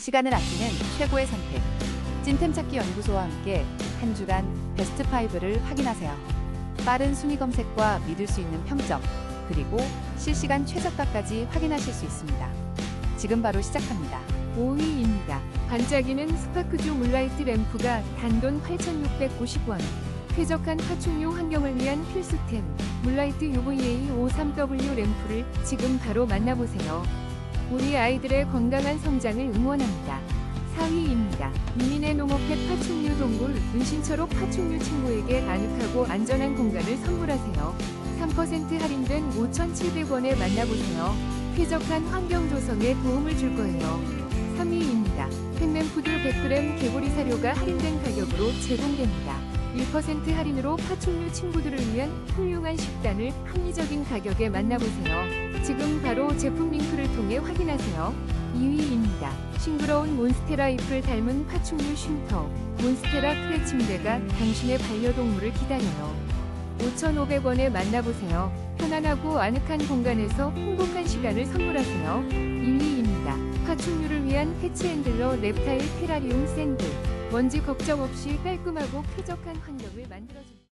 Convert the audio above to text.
시간을 아끼는 최고의 선택. 찐템 찾기 연구소와 함께 한 주간 베스트 5를 확인하세요. 빠른 순위 검색과 믿을 수 있는 평점, 그리고 실시간 최저가까지 확인하실 수 있습니다. 지금 바로 시작합니다. 5위입니다. 반짝이는 스파크조 물라이트 램프가 단돈 8,650원. 쾌적한 파충류 환경을 위한 필수템 물라이트 UVA 53W 램프를 지금 바로 만나보세요. 우리 아이들의 건강한 성장을 응원합니다. 4위입니다. 미니네 농업펫 파충류 동굴 은신처로 파충류 친구에게 아늑하고 안전한 공간을 선물하세요. 3% 할인된 5,700원에 만나보세요. 쾌적한 환경 조성에 도움을 줄 거예요. 3위입니다. 팬맨푸드 100g 개구리 사료가 할인된 가격으로 제공됩니다. 1% 할인으로 파충류 친구들을 위한 훌륭한 식단을 합리적인 가격에 만나보세요. 지금 바로 제품 링크를 통해 확인하세요. 2위입니다. 싱그러운 몬스테라 잎을 닮은 파충류 쉼터 몬스테라 크레 침대가 당신의 반려동물을 기다려요. 5,500원에 만나보세요. 편안하고 아늑한 공간에서 행복한 시간을 선물하세요. 1위입니다. 파충류를 위한 패치핸들러 rep타일 테라리움 샌드. 먼지 걱정 없이 깔끔하고 쾌적한 환경을 만들어줍니다.